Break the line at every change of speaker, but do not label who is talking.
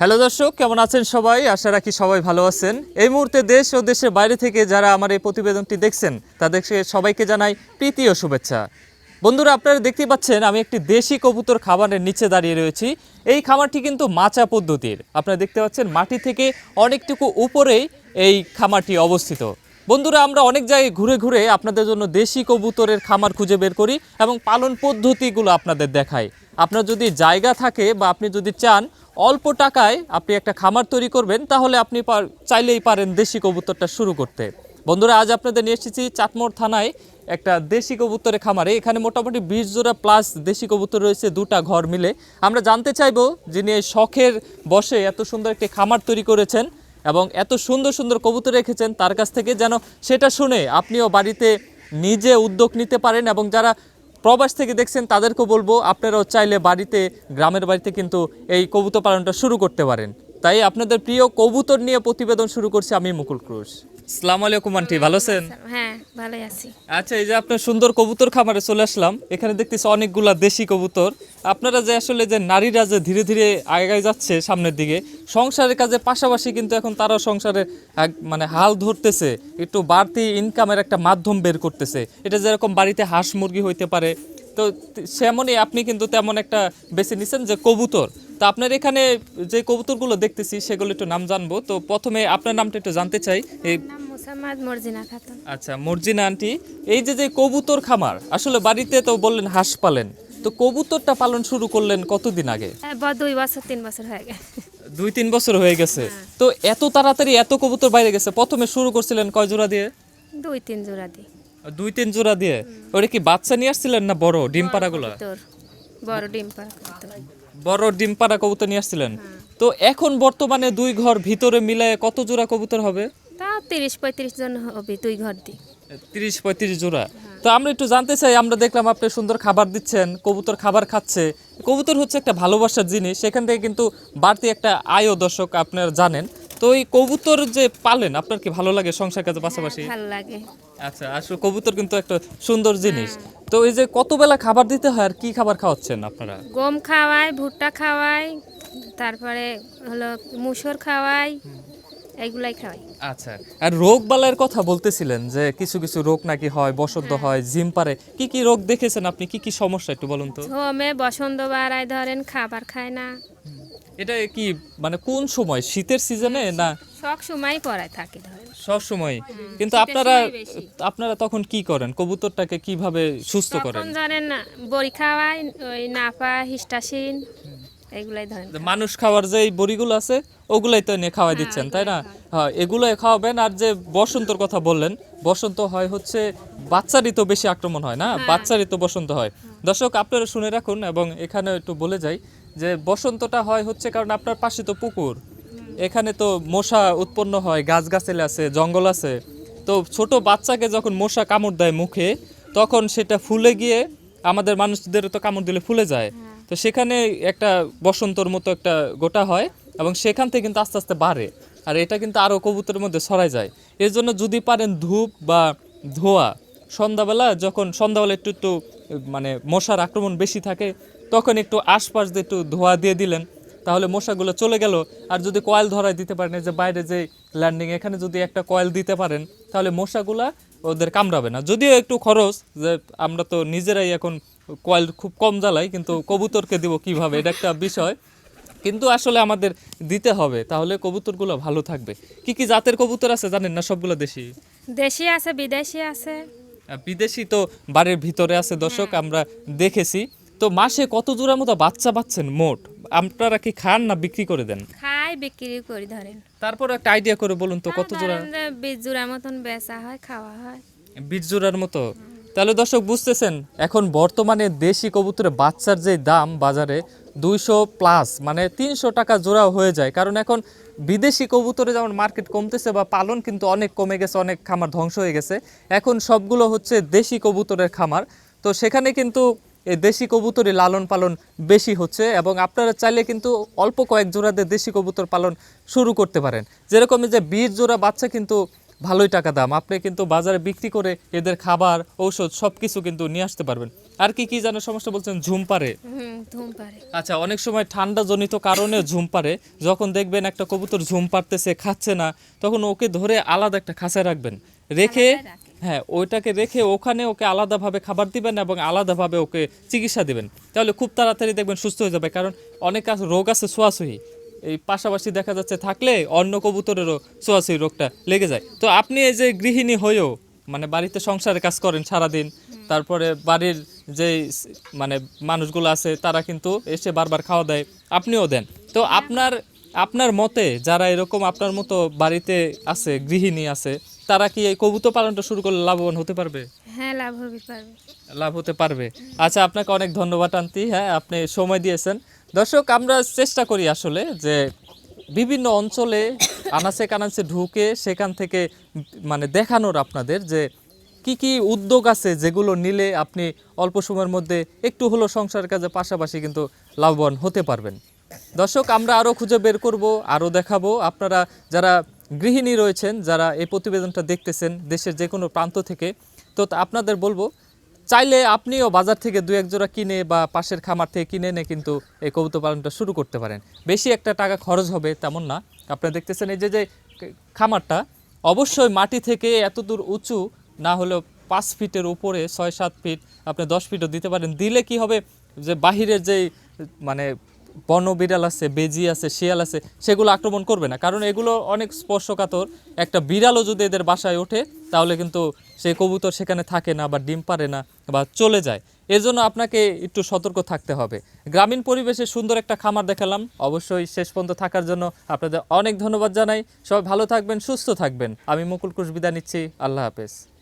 Hello দর্শক, কেমন আছেন সবাই? আশা রাখি সবাই ভালো আছেন। এই মুহূর্তে দেশ ও দেশের বাইরে থেকে যারা আমার এই প্রতিবেদনটি দেখছেন, তাদেরকে সবাইকে জানাই প্রীতি ও শুভেচ্ছা। বন্ধুরা, আপনারা দেখতে পাচ্ছেন, আমি একটি দেশি কবুতর খাবারের নিচে দাঁড়িয়ে রয়েছি। এই খামারটি কিন্তু মাচা পদ্ধতির। আপনারা দেখতে পাচ্ছেন, মাটি থেকে অনেকটুকু উপরেই এই খামারটি অবস্থিত। বন্ধুরা, আমরা অনেক জায়গায় ঘুরে ঘুরে আপনাদের জন্য দেশি কবুতরের খামার খুঁজে বের করি এবং পালন পদ্ধতিগুলো আপনাদের দেখাই। আপনার যদি জায়গা থাকে বা আপনি যদি চান অল্প টাকায় আপনি একটা খামার তৈরি করবেন, তাহলে আপনি চাইলেই পারেন দেশি কবুতরটা শুরু করতে। বন্ধুরা, আজ আপনাদের নিয়ে এসেছি চাটমোড় থানায় একটা দেশি কবুতরের খামারে। এখানে মোটামুটি বিশ জোড়া প্লাস দেশি কবুতর রয়েছে, দুটা ঘর মিলে। আমরা জানতে চাইব যিনি এই শখের বসে এত সুন্দর একটি খামার তৈরি করেছেন এবং এত সুন্দর সুন্দর কবুতর রেখেছেন, তার কাছ থেকে যেন সেটা শুনে আপনিও বাড়িতে নিজে উদ্যোগ নিতে পারেন এবং যারা প্রবাস থেকে দেখছেন, তাদেরকে বলব আপনারাও চাইলে বাড়িতে, গ্রামের বাড়িতে কিন্তু এই কবুতর পালনটা শুরু করতে পারেন। তাই আপনাদের প্রিয় কবুতর নিয়ে প্রতিবেদন শুরু করছি আমি মুকুল ক্রুশ। সালাম আলাইকুম আন্টি। ভালো আছেন?
হ্যাঁ ভালোই আছি।
আচ্ছা এই যে আপনার সুন্দর কবুতর খামারে চলে আসলাম। এখানে দেখতেছি অনেকগুলা দেশি কবুতর। আপনারা যে আসলে যে নারীরা যে ধীরে ধীরে আগায় যাচ্ছে সামনের দিকে সংসারের কাজে পাশাপাশি কিন্তু এখন তারাও সংসারে মানে হাল ধরতেছে একটু বাড়তি ইনকামের একটা মাধ্যম বের করতেছে। এটা যেরকম বাড়িতে হাঁস মুরগি হইতে পারে তো সেমনই আপনি কিন্তু তেমন একটা বেছে নিছেন যে কবুতর। তো আপনার এখানে যে কবুতরগুলো দেখতেছি সেগুলো একটু নাম জানব। তো প্রথমে আপনার নামটা একটু জানতে চাই। আচ্ছা মর্জিনা আন্টি এই যে যে কবুতর খামার আসলে বাড়িতে তো বললেন হাঁস পালেন। তো কবুতরটা পালন শুরু করলেন কতদিন আগে?
হ্যাঁ, দুই বছর তিন বছর হয়ে গেছে।
দুই তিন বছর হয়ে গেছে। তো এত তাড়াতাড়ি এত কবুতর বাইরে গেছে প্রথমে শুরু করছিলেন কয় জোড়া দিয়ে?
দুই তিন জোড়া দিই
দুই তিন জোড়া দিয়ে। ওটা কি বাচ্চা নিয়ে আসছিলেন না বড় ডিম পাড়াগুলো?
বড় ডিম পাড়া।
বড় ডিম পাড়া কবুতর নিয়ে আসছিলেন। তো এখন বর্তমানে দুই ঘর ভিতরে মিলে কত জোড়া কবুতর হবে?
তা তিরিশ পঁয়ত্রিশ জন হবে দুই ঘর দিয়ে
তিরিশ পঁয়ত্রিশ জোড়া। তো আমরা একটু জানতে চাই আমরা দেখলাম আপনি সুন্দর খাবার দিচ্ছেন কবুতর খাবার খাচ্ছে। কবুতর হচ্ছে একটা ভালোবাসার জিনিস সেখান থেকে কিন্তু বাড়তি একটা আয়ও দর্শক আপনারা জানেন। তো এই কবুতর যে পালেন আপনার কি ভালো লাগে সংসার কাজের পাশাপাশি?
ভালো লাগে।
আচ্ছা আসলে কবুতর কিন্তু একটা সুন্দর জিনিস। তো এই যে কত বেলা খাবার দিতে হয় আর কি খাবার খাওয়াচ্ছেন আপনারা?
গম খাওয়াই ভুট্টা খাওয়াই তারপরে হলো মুসুর খাওয়াই এইগুলাই খাওয়াই।
আচ্ছা আর রোগ বালাইয়ের কথা বলতেছিলেন যে কিছু কিছু রোগ নাকি হয় বসন্ত হয়। জিম পারে। কি কি রোগ দেখেছেন আপনি? কি কি সমস্যা একটু বলুন তো।
হোমে বসন্ত বাড়ায় ধরেন খাবার খায় না।
এটা কি মানে কোন সময়? শীতের সিজনে না
সব সময় পড়ায় থাকে
সব সময় কিন্তু আপনারা আপনারা তখন কি করেন? কবুতরটাকে কীভাবে সুস্থ করেন?
ধরেন না বড়ি খাওয়াই ওই নাপা হিস্টাসিন এগুলাই ধরেন
মানুষ খাওয়ার যে বড়িগুলো আছে ওগুলাই তো এনে খাওয়াই দিচ্ছেন তাই না? হ্যাঁ এগুলোই খাওয়াবেন। আর যে বসন্তর কথা বললেন বসন্ত হয় হচ্ছে বাচ্চারই তো বেশি আক্রমণ হয় না? বাচ্চারই তো বসন্ত হয়। দর্শক আপনারা শুনে রাখুন এবং এখানে একটু বলে যাই যে বসন্তটা হয় হচ্ছে কারণ আপনার পাশে তো পুকুর। এখানে তো মশা উৎপন্ন হয়, গাছগাছালি আছে, জঙ্গল আছে। তো ছোট বাচ্চাকে যখন মশা কামড় দেয় মুখে, তখন সেটা ফুলে গিয়ে আমাদের মানুষদের তো কামড় দিলে ফুলে যায়। তো সেখানে একটা বসন্তর মতো একটা গোটা হয় এবং সেখান থেকে কিন্তু আস্তে আস্তে বাড়ে। আর এটা কিন্তু আরও কবুতরের মধ্যে ছড়ায় যায়। এর জন্য যদি পারেন ধূপ বা ধোয়া। সন্ধ্যাবেলা যখন, সন্ধ্যাবেলা একটু একটু মানে মশার আক্রমণ বেশি থাকে তখন একটু আশপাশ দিয়ে একটু ধোয়া দিয়ে দিলেন তাহলে মশাগুলো চলে গেল। আর যদি কয়েল ধরায় দিতে পারেন যে বাইরে যে ল্যান্ডিং এখানে যদি একটা কয়েল দিতে পারেন তাহলে মশাগুলা ওদের কামড়াবে না। যদিও একটু খরচ যে আমরা তো নিজেরাই এখন কয়েল খুব কম জ্বালাই কিন্তু কবুতরকে দিব কীভাবে এটা একটা বিষয়। কিন্তু আসলে আমাদের দিতে হবে তাহলে কবুতরগুলো ভালো থাকবে। কি কি জাতের কবুতর আছে জানেন না সবগুলো দেশি?
দেশি আছে বিদেশি আছে।
বিদেশি তো বাড়ির ভিতরে আছে দর্শক আমরা দেখেছি। তো মাসে কত জোড়ার মতো বাচ্চা পাচ্ছেন মোট? আপনারা কি খান না বিক্রি করে দেন?
খাই বিক্রি করি ধরেন।
তারপর একটা আইডিয়া করে বলুন তো কত জোড়া?
ধরেন যে জোড়া মতন বেচা হয় খাওয়া হয়।
বিশ জোড়ার মতো? তাহলে দর্শক বুঝতেছেন এখন বর্তমানে দেশি কবুতরের বাচ্চার যে দাম বাজারে দুইশো প্লাস মানে তিনশো টাকা জোড়া হয়ে যায়। কারণ এখন বিদেশি কবুতরে যেমন মার্কেট কমতেছে বা পালন কিন্তু অনেক কমে গেছে অনেক খামার ধ্বংস হয়ে গেছে। এখন সবগুলো হচ্ছে দেশি কবুতরের খামার। তো সেখানে কিন্তু দেশি কবুতরের লালন পালন বেশি হচ্ছে এবং আপনারা চাইলে কিন্তু অল্প কয়েক জোড়াতে দেশি কবুতর পালন শুরু করতে পারেন। যেরকম যে বিশ জোড়া বাচ্চা কিন্তু ভালোই টাকা দাম। আপনি কিন্তু বাজারে বিক্রি করে এদের খাবার ঔষধ সব কিছু কিন্তু নিয়ে আসতে পারবেন। আর কি কি যেন সমস্যা বলছেন? ঝুম পারে। আচ্ছা অনেক সময় ঠান্ডা জনিত কারণে ঝুম পারে। যখন দেখবেন একটা কবুতর ঝুম পারতেছে খাচ্ছে না তখন ওকে ধরে আলাদা একটা খাঁচায় রাখবেন। রেখে হ্যাঁ ওইটাকে রেখে ওখানে ওকে আলাদাভাবে খাবার দিবেন এবং আলাদাভাবে ওকে চিকিৎসা দিবেন। তাহলে খুব তাড়াতাড়ি দেখবেন সুস্থ হয়ে যাবে কারণ অনেক রোগ আছে ছোঁয়াছুঁই এই পাশাপাশি দেখা যাচ্ছে থাকলে অন্য কবুতরেরও ছোঁয়াছুঁই রোগটা লেগে যায়। তো আপনি এই যে গৃহিণী হয়েও মানে বাড়িতে সংসারের কাজ করেন সারাদিন তারপরে বাড়ির যে মানে মানুষগুলো আছে তারা কিন্তু এসে বারবার খাওয়া দেয় আপনিও দেন। তো আপনার আপনার মতে যারা এরকম আপনার মতো বাড়িতে আছে গৃহিণী আছে তারা কি এই কবুতর পালনটা শুরু করলে লাভবান হতে পারবে?
হ্যাঁ লাভ হবে পারবে।
লাভ হতে পারবে। আচ্ছা আপনাকে অনেক ধন্যবাদ আন্টি। হ্যাঁ আপনি সময় দিয়েছেন। দর্শক আমরা চেষ্টা করি আসলে যে বিভিন্ন অঞ্চলে আনাচে কানাচে ঢুকে সেখান থেকে মানে দেখানোর আপনাদের যে কি কি উদ্যোগ আছে যেগুলো নিলে আপনি অল্প সময়ের মধ্যে একটু হলো সংসারের কাজে পাশাপাশি কিন্তু লাভবান হতে পারবেন। দর্শক আমরা আরও খুঁজে বের করব আরও দেখাবো। আপনারা যারা গৃহিণী রয়েছেন যারা এই প্রতিবেদনটা দেখতেছেন দেশের যে কোনো প্রান্ত থেকে। তো আপনাদের বলব, চাইলে আপনিও বাজার থেকে দু এক জোড়া কিনে বা পাশের খামার থেকে কিনে এনে কিন্তু এই কবুতর পালনটা শুরু করতে পারেন। বেশি একটা টাকা খরচ হবে তেমন না। আপনারা দেখতেছেন এই যে যে খামারটা, অবশ্যই মাটি থেকে এত দূর উঁচু না হলেও পাঁচ ফিটের উপরে, ছয় সাত ফিট, আপনি দশ ফিটও দিতে পারেন। দিলে কি হবে যে বাহিরের যেই মানে বন বিড়াল আছে, বেজি আছে, শিয়াল আছে, সেগুলো আক্রমণ করবে না। কারণ এগুলো অনেক স্পর্শকাতর। একটা বিড়ালও যদি এদের বাসায় ওঠে, তাহলে কিন্তু সেই কবুতর সেখানে থাকে না বা ডিম পারে না বা চলে যায়। এজন্য আপনাকে একটু সতর্ক থাকতে হবে। গ্রামীণ পরিবেশে সুন্দর একটা খামার দেখালাম। অবশ্যই শেষ পর্যন্ত থাকার জন্য আপনাদের অনেক ধন্যবাদ জানাই। সবাই ভালো থাকবেন, সুস্থ থাকবেন। আমি মুকুল কুশ বিদায় নিচ্ছি। আল্লাহ হাফেজ।